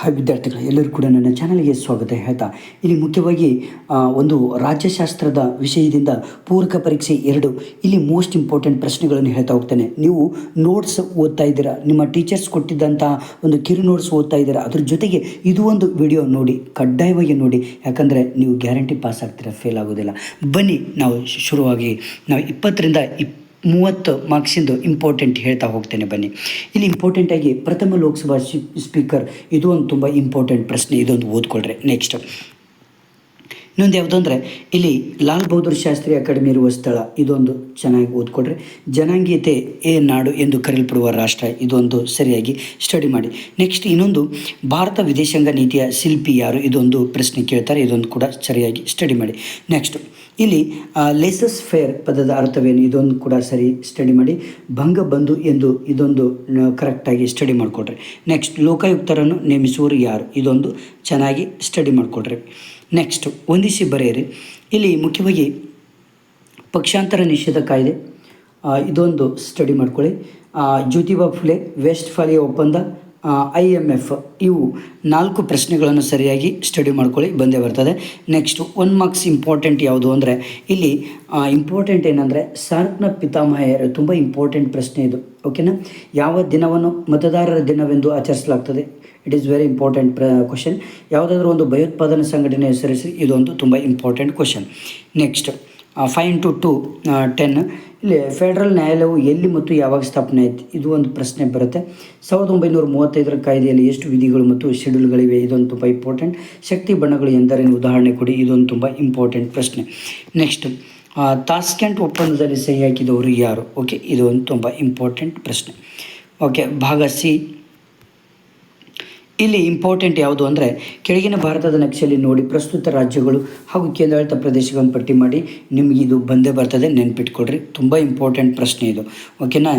Hi ವಿದ್ಯಾರ್ಥಿಗಳು, ಎಲ್ಲರೂ ಕೂಡ ನನ್ನ ಚಾನಲ್ಗೆ ಸ್ವಾಗತ ಹೇಳ್ತಾ, ಇಲ್ಲಿ ಮುಖ್ಯವಾಗಿ ಒಂದು ರಾಜ್ಯಶಾಸ್ತ್ರದ ವಿಷಯದಿಂದ ಪೂರಕ ಪರೀಕ್ಷೆ ಎರಡು, ಇಲ್ಲಿ ಮೋಸ್ಟ್ ಇಂಪಾರ್ಟೆಂಟ್ ಪ್ರಶ್ನೆಗಳನ್ನು ಹೇಳ್ತಾ ಹೋಗ್ತೇನೆ. ನೀವು ನೋಟ್ಸ್ ಓದ್ತಾ ಇದ್ದೀರಾ? ನಿಮ್ಮ ಟೀಚರ್ಸ್ ಕೊಟ್ಟಿದ್ದಂತಹ ಒಂದು ಕಿರು ನೋಟ್ಸ್ ಓದ್ತಾ ಇದ್ದೀರಾ? ಅದ್ರ ಜೊತೆಗೆ ಇದು ಒಂದು ವಿಡಿಯೋ ನೋಡಿ, ಕಡ್ಡಾಯವಾಗಿ ನೋಡಿ, ಯಾಕಂದರೆ ನೀವು ಗ್ಯಾರಂಟಿ ಪಾಸ್ ಆಗ್ತೀರಾ ಫೇಲ್ ಆಗೋದಿಲ್ಲ. ಬನ್ನಿ, ನಾವು ಶುರುವಾಗಿ, ನಾವು ಇಪ್ಪತ್ತರಿಂದ ಇಪ್ ಮೂವತ್ತು ಮಾರ್ಕ್ಸಿಂದು ಇಂಪಾರ್ಟೆಂಟ್ ಹೇಳ್ತಾ ಹೋಗ್ತೇನೆ ಬನ್ನಿ. ಇಲ್ಲಿ ಇಂಪಾರ್ಟೆಂಟಾಗಿ ಪ್ರಥಮ ಲೋಕಸಭಾ ಸ್ಪೀಕರ್ ಇದು ಒಂದು ತುಂಬ ಇಂಪಾರ್ಟೆಂಟ್ ಪ್ರಶ್ನೆ, ಇದೊಂದು ಓದ್ಕೊಳ್ರಿ. ನೆಕ್ಸ್ಟ್ ಇನ್ನೊಂದು ಯಾವುದು ಅಂದರೆ, ಇಲ್ಲಿ ಲಾಲ್ ಬಹದ್ದೂರ್ ಶಾಸ್ತ್ರಿ ಅಕಾಡೆಮಿ ಇರುವ ಸ್ಥಳ, ಇದೊಂದು ಚೆನ್ನಾಗಿ ಓದ್ಕೊಡ್ರಿ. ಜನಾಂಗೀಯತೆ ಏ ನಾಡು ಎಂದು ಕರೆಯಲ್ಪಡುವ ರಾಷ್ಟ್ರ, ಇದೊಂದು ಸರಿಯಾಗಿ ಸ್ಟಡಿ ಮಾಡಿ. ನೆಕ್ಸ್ಟ್ ಇನ್ನೊಂದು, ಭಾರತ ವಿದೇಶಾಂಗ ನೀತಿಯ ಶಿಲ್ಪಿ ಯಾರು? ಇದೊಂದು ಪ್ರಶ್ನೆ ಕೇಳ್ತಾರೆ, ಇದೊಂದು ಕೂಡ ಸರಿಯಾಗಿ ಸ್ಟಡಿ ಮಾಡಿ. ನೆಕ್ಸ್ಟ್ ಇಲ್ಲಿ ಲೇಸಸ್ ಫೇರ್ ಪದದ ಅರ್ಥವೇನು? ಇದೊಂದು ಕೂಡ ಸರಿ ಸ್ಟಡಿ ಮಾಡಿ. ಭಂಗ ಬಂಧು ಎಂದು ಇದೊಂದು ಕರೆಕ್ಟಾಗಿ ಸ್ಟಡಿ ಮಾಡಿಕೊಡ್ರಿ ನೆಕ್ಸ್ಟ್ ಲೋಕಾಯುಕ್ತರನ್ನು ನೇಮಿಸುವವರು ಯಾರು? ಇದೊಂದು ಚೆನ್ನಾಗಿ ಸ್ಟಡಿ ಮಾಡಿಕೊಡ್ರಿ ನೆಕ್ಸ್ಟ್ ಹೊಂದಿಸಿ ಬರೆಯಿರಿ. ಇಲ್ಲಿ ಮುಖ್ಯವಾಗಿ ಪಕ್ಷಾಂತರ ನಿಷೇಧ ಕಾಯ್ದೆ ಇದೊಂದು ಸ್ಟಡಿ ಮಾಡ್ಕೊಳ್ಳಿ. ಜ್ಯೋತಿಬಾ ಫುಲೆ ವೆಸ್ಟ್ ಫಾಲಿಯ ಒಪ್ಪಂದ ಐ ಎಂ ಎಫ್ ಇವು ನಾಲ್ಕು ಪ್ರಶ್ನೆಗಳನ್ನು ಸರಿಯಾಗಿ ಸ್ಟಡಿ ಮಾಡ್ಕೊಳ್ಳಿ, ಬಂದೇ ಬರ್ತದೆ. ನೆಕ್ಸ್ಟ್ ಒನ್ ಮಾರ್ಕ್ಸ್ ಇಂಪಾರ್ಟೆಂಟ್ ಯಾವುದು ಅಂದರೆ, ಇಲ್ಲಿ ಇಂಪಾರ್ಟೆಂಟ್ ಏನಂದರೆ, ಸಾರ್ಕ್ನ ಪಿತಾಮಹ ತುಂಬ ಇಂಪಾರ್ಟೆಂಟ್ ಪ್ರಶ್ನೆ ಇದು ಓಕೆನಾ ಯಾವ ದಿನವನ್ನು ಮತದಾರರ ದಿನವೆಂದು ಆಚರಿಸಲಾಗ್ತದೆ? It is very important question ಯಾವುದಾದ್ರೂ ಒಂದು ಭಯೋತ್ಪಾದನಾ ಸಂಘಟನೆ ಹೆಸರಿಸಿ, ಇದೊಂದು ತುಂಬ important question next five into two ten ಇಲ್ಲಿ ಫೆಡರಲ್ ನ್ಯಾಯಾಲಯವು ಎಲ್ಲಿ ಮತ್ತು ಯಾವಾಗ ಸ್ಥಾಪನೆ ಆಯಿತು? ಇದು ಒಂದು ಪ್ರಶ್ನೆ ಬರುತ್ತೆ. ಸಾವಿರದ ಒಂಬೈನೂರ ಮೂವತ್ತೈದರ ಕಾಯ್ದೆಯಲ್ಲಿ ಎಷ್ಟು ವಿಧಿಗಳು ಮತ್ತು ಶೆಡ್ಯೂಲ್ಗಳಿವೆ? ಇದೊಂದು ತುಂಬ ಇಂಪಾರ್ಟೆಂಟ್ ಶಕ್ತಿ ಬಣ್ಣಗಳು ಎಂದರೇನು? ಉದಾಹರಣೆ ಕೊಡಿ. ಇದೊಂದು ತುಂಬ ಇಂಪಾರ್ಟೆಂಟ್ ಪ್ರಶ್ನೆ. ನೆಕ್ಸ್ಟ್ ತಾಸ್ಕೆಂಟ್ ಒಪ್ಪಂದದಲ್ಲಿ ಸಹಿ ಹಾಕಿದವರು ಯಾರು? ಓಕೆ ಇದೊಂದು ತುಂಬ ಇಂಪಾರ್ಟೆಂಟ್ ಪ್ರಶ್ನೆ. ಓಕೆ ಭಾಗ ಸಿ ಇಲ್ಲಿ ಇಂಪಾರ್ಟೆಂಟ್ ಯಾವುದು ಅಂದರೆ ಕೆಳಗಿನ ಭಾರತದ ನಕ್ಷೆಯಲ್ಲಿ ನೋಡಿ ಪ್ರಸ್ತುತ ರಾಜ್ಯಗಳು ಹಾಗೂ ಕೇಂದ್ರಾಡಳಿತ ಪ್ರದೇಶಗಳನ್ನು ಪಟ್ಟಿ ಮಾಡಿ ನಿಮಗೆ ಇದು ಬಂದೇ ಬರ್ತದೆ ನೆನ್ಪಿಟ್ಕೊಡ್ರಿ ತುಂಬ ಇಂಪಾರ್ಟೆಂಟ್ ಪ್ರಶ್ನೆ ಇದು. ಓಕೆನಾ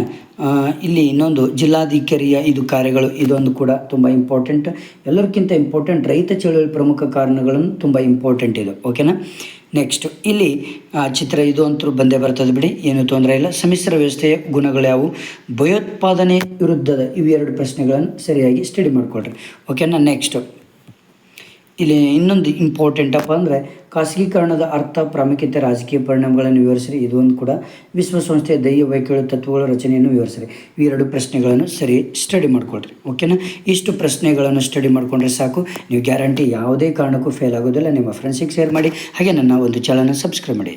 ಇಲ್ಲಿ ಇನ್ನೊಂದು ಜಿಲ್ಲಾಧಿಕಾರಿಯ ಇದು ಕಾರ್ಯಗಳು, ಇದೊಂದು ಕೂಡ ತುಂಬ ಇಂಪಾರ್ಟೆಂಟ್ ಎಲ್ಲರಿಗಿಂತ ಇಂಪಾರ್ಟೆಂಟ್ ರೈತ ಚಳುವಳಿ ಪ್ರಮುಖ ಕಾರಣಗಳನ್ನು ತುಂಬ ಇಂಪಾರ್ಟೆಂಟ್ ಇದು. ಓಕೆನಾ ನೆಕ್ಸ್ಟ್ ಇಲ್ಲಿ ಚಿತ್ರ ಇದು ಅಂತೂ ಬಂದೇ ಬರ್ತದೆ ಬಿಡಿ, ಏನು ತೊಂದರೆ ಇಲ್ಲ. ಸಮ್ಮಿಶ್ರ ವ್ಯವಸ್ಥೆಯ ಗುಣಗಳು ಯಾವುವು? ಭಯೋತ್ಪಾದನೆ ವಿರುದ್ಧದ ಇವೆರಡು ಪ್ರಶ್ನೆಗಳನ್ನು ಸರಿಯಾಗಿ ಸ್ಟಡಿ ಮಾಡಿಕೊಡ್ರಿ ಓಕೆನಾ ನೆಕ್ಸ್ಟ್ ಇಲ್ಲಿ ಇನ್ನೊಂದು ಇಂಪಾರ್ಟೆಂಟ್ ಅಪ್ಪ ಅಂದರೆ ಖಾಸಗೀಕರಣದ ಅರ್ಥ, ಪ್ರಾಮುಖ್ಯತೆ, ರಾಜಕೀಯ ಪರಿಣಾಮಗಳನ್ನು ವಿವರಿಸಿರಿ. ಇದೊಂದು ಕೂಡ ವಿಶ್ವಸಂಸ್ಥೆಯ ದೈವ ವೈಕಲ್ಯ ತತ್ವಗಳ ರಚನೆಯನ್ನು ವಿವರಿಸಿರಿ. ಇವೆರಡು ಪ್ರಶ್ನೆಗಳನ್ನು ಸರಿ ಸ್ಟಡಿ ಮಾಡಿಕೊಳ್ರಿ ಓಕೆನಾ ಇಷ್ಟು ಪ್ರಶ್ನೆಗಳನ್ನು ಸ್ಟಡಿ ಮಾಡಿಕೊಂಡ್ರೆ ಸಾಕು. ನೀವು ಗ್ಯಾರಂಟಿ ಯಾವುದೇ ಕಾರಣಕ್ಕೂ ಫೇಲ್ ಆಗೋದಿಲ್ಲ. ನಿಮ್ಮ ಫ್ರೆಂಡ್ಸಿಗೆ ಶೇರ್ ಮಾಡಿ. ಹಾಗೆ ನನ್ನ ಒಂದು ಚಾನಲ್ನ ಸಬ್ಸ್ಕ್ರೈಬ್ ಮಾಡಿ.